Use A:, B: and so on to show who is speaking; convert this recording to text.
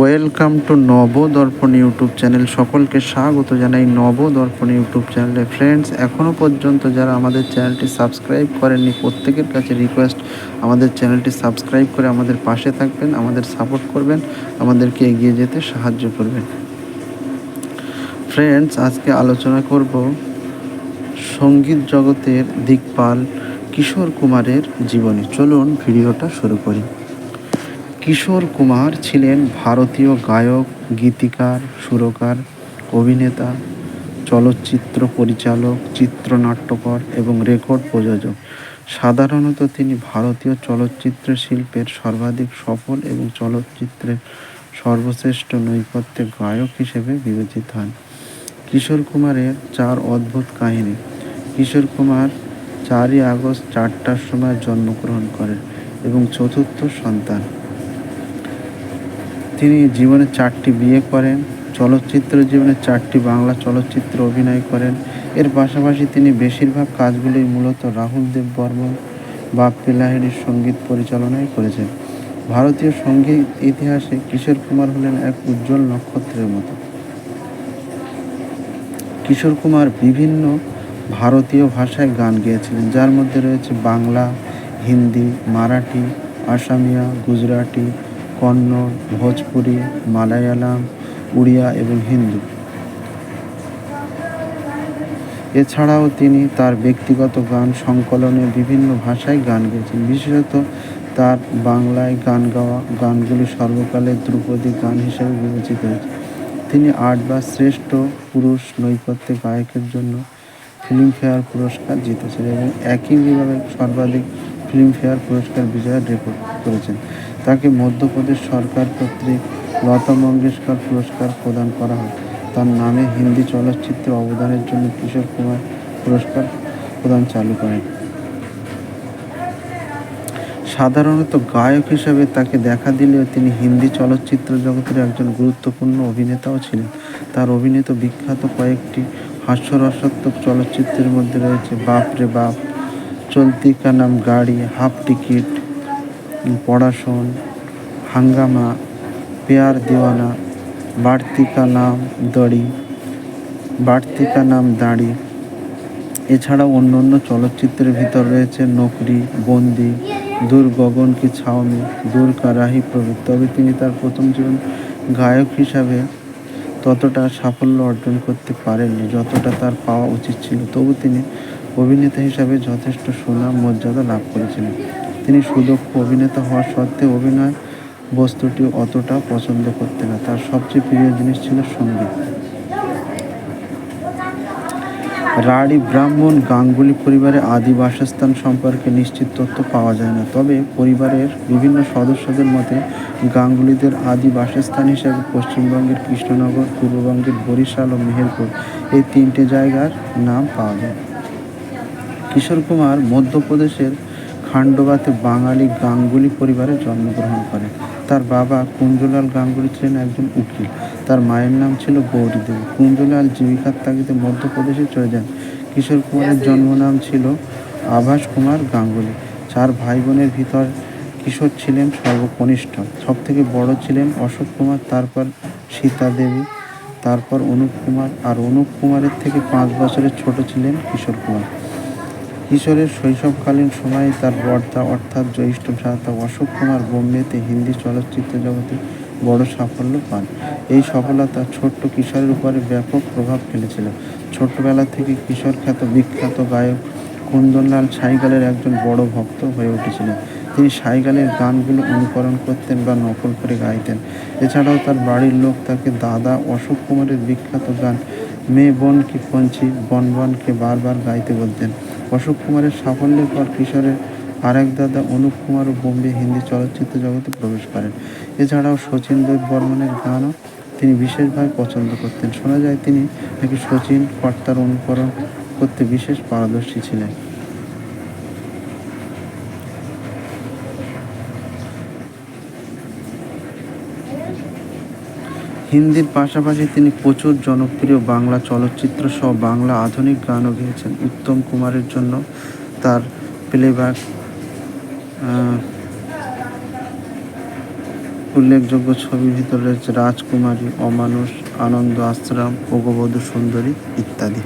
A: Welcome to Nabadarpan YouTube channel সকলকে স্বাগত জানাই নবদর্পণ ইউটিউব চ্যানেলে ফ্রেন্ডস এখনও পর্যন্ত যারা আমাদের চ্যানেলটি সাবস্ক্রাইব করেননি, প্রত্যেকের কাছে রিকোয়েস্ট আমাদের চ্যানেলটি সাবস্ক্রাইব করে আমাদের পাশে থাকবেন, আমাদের সাপোর্ট করবেন, আমাদেরকে এগিয়ে যেতে সাহায্য করবেন। ফ্রেন্ডস আজকে আলোচনা করব সংগীত জগতের দিকপাল কিশোর কুমারের জীবনী। চলুন ভিডিওটা শুরু করি। কিশোর কুমার ছিলেন ভারতীয় গায়ক, গীতিকার, সুরকার, অভিনেতা, চলচ্চিত্র পরিচালক, চিত্রনাট্যকর এবং রেকর্ড প্রযোজক। সাধারণত তিনি ভারতীয় চলচ্চিত্র শিল্পের সর্বাধিক সফল এবং চলচ্চিত্রের সর্বশ্রেষ্ঠ নৈপথ্যে গায়ক হিসেবে বিবেচিত হন। কিশোর কুমারের চার অদ্ভুত কাহিনী। কিশোর কুমার চারই আগস্ট চারটার সময় জন্মগ্রহণ করেন এবং চতুর্থ সন্তান। তিনি জীবনে চারটি বিয়ে করেন, চলচ্চিত্র জীবনে চারটি বাংলা চলচ্চিত্র অভিনয় করেন। এর পাশাপাশি তিনি বেশিরভাগ কাজগুলি মূলত রাহুল দেব বর্মন বা পিলাহিড়ির সংগীত পরিচালনায় করেছেন। ভারতীয় সংগীত ইতিহাসে কিশোর কুমার হলেন এক উজ্জ্বল নক্ষত্রের মতো। কিশোর কুমার বিভিন্ন ভারতীয় ভাষায় গান গেয়েছিলেন, যার মধ্যে রয়েছে বাংলা, হিন্দি, মারাঠি, আসামিয়া, গুজরাটি কন্নড় ভোজপুরি, মালায়ালাম, উড়িয়া এবং হিন্দি। এছাড়াও তিনি তার ব্যক্তিগত গান সংকলনে বিভিন্ন ভাষায় গান গেয়েছেন। বিশেষত তার বাংলায় গান গাওয়া গানগুলি সর্বকালের ধ্রুপদী গান হিসেবে বিবেচিত হয়েছে। তিনি আটবার শ্রেষ্ঠ পুরুষ নৈপথ্যে গায়কের জন্য ফিল্মফেয়ার পুরস্কার জিতেছেন এবং একই বিভাগে সর্বাধিক ফিল্মফেয়ার পুরস্কার বিজয়ের রেকর্ড করেছেন। তাকে মধ্যপ্রদেশ সরকার কর্তৃক লতা মঙ্গেশকর পুরস্কার প্রদান করা হয়। তার নামে হিন্দি চলচ্চিত্রে অবদানের জন্য কিশোর কুমার পুরস্কার প্রদান চালু করেন। সাধারণত গায়ক হিসেবে তাকে দেখা দিলেও তিনি হিন্দি চলচ্চিত্র জগতের একজন গুরুত্বপূর্ণ অভিনেতাও ছিলেন। তার অভিনীত বিখ্যাত কয়েকটি হাস্যরসাত্মক চলচ্চিত্রের মধ্যে রয়েছে বাপ রে বাপ, চলতি কা নাম গাড়ি, হাফ টিকিট পড়াশোন, হাঙ্গামা, পেয়ার দিওয়ানা বাড়তি নাম দড়ি বাড়তি নাম দাড়ি। এছাড়াও অন্য অন্য চলচ্চিত্রের ভিতর রয়েছে নকরি, বন্দি, দূর গগন কি ছাওমি দূর কারাহি প্রভৃতি। তবে তিনি তার প্রথম জীবন গায়ক হিসাবে ততটা সাফল্য অর্জন করতে পারেননি, যতটা তার পাওয়া উচিত ছিল। তবু তিনি অভিনেতা হিসাবে যথেষ্ট সুনাম, মর্যাদা লাভ করেছিলেন। তিনি সুদক্ষ অভিনেতা হওয়া সত্ত্বেও অভিনয় বস্তুটি অতটা পছন্দ করতেন না। তার সবচেয়ে প্রিয় জিনিস ছিল সংগীত। রাঢ়ী ব্রাহ্মণ গাঙ্গুলি পরিবারের আদি বাসস্থান সম্পর্কে নিশ্চিত তথ্য পাওয়া যায় না। তবে পরিবারের বিভিন্ন সদস্যদের মতে, গাঙ্গুলিদের আদি বাসস্থান হিসেবে পশ্চিমবঙ্গের কৃষ্ণনগর, পূর্ববঙ্গের বরিশাল ও মেহেরপুর এই তিনটে জায়গার নাম পাওয়া যায়। কিশোর কুমার মধ্যপ্রদেশের খান্ডবাতে বাঙালি গাঙ্গুলি পরিবারে জন্মগ্রহণ করেন তার বাবা কুঞ্জলাল গাঙ্গুলি ছিলেন একজন উকিল। তার মায়ের নাম ছিল গৌরী দেবী কুঞ্জলাল জীবিকার তাগিদে মধ্যপ্রদেশে চলে যান। কিশোর কুমারের জন্ম নাম ছিল আভাস কুমার গাঙ্গুলি। চার ভাই বোনের ভিতর কিশোর ছিলেন সর্বকনিষ্ঠ। সব থেকে বড় ছিলেন অশোক কুমার তারপর সীতা দেবী তারপর অনুপ কুমার আর অনুপ কুমারের থেকে পাঁচ বছরের ছোট ছিলেন কিশোর কুমার। কিশোরের শৈশবকালীন সময়ে তার বর্দা অর্থাৎ জ্যৈষ্ঠ ভ্রাতা অশোক কুমার বোম্বেতে হিন্দি চলচ্চিত্র জগতে বড় সাফল্য পান। এই সফলতা ছোট্ট কিশোরের উপরে ব্যাপক প্রভাব ফেলেছিল। ছোটবেলা থেকে কিশোর খ্যাত বিখ্যাত গায়ক কুন্দনলাল সাইগালের একজন বড় ভক্ত হয়ে উঠেছিলেন। তিনি সাইগালের গানগুলো অনুকরণ করতেন বা নকল করে গাইতেন। এছাড়াও তার বাড়ির লোক তাকে দাদা অশোক কুমারের বিখ্যাত গান মেয়ে বন কি পঞ্চি বন বনকে বারবার গাইতে বলতেন। অশোক কুমারের সাফল্যের পর কিশোরের আরেক দাদা অনুপ কুমার ও বোম্বে হিন্দি চলচ্চিত্র জগতে প্রবেশ করেন। এছাড়াও শচীন দেব বর্মনের গানও তিনি বিশেষভাবে পছন্দ করতেন। শোনা যায় তিনি নাকি শচীন কর্তার অনুকরণ করতে বিশেষ পারদর্শী ছিলেন। হিন্দির পাশাপাশি তিনি প্রচুর জনপ্রিয় বাংলা চলচ্চিত্র সহ বাংলা আধুনিক গানও গেয়েছেন। উত্তম কুমারের জন্য তার প্লেব্যাক উল্লেখযোগ্য ছবির ভিতরে রয়েছে রাজকুমারী, অমানুষ, আনন্দ আশ্রম, ভগবধূ সুন্দরী ইত্যাদি।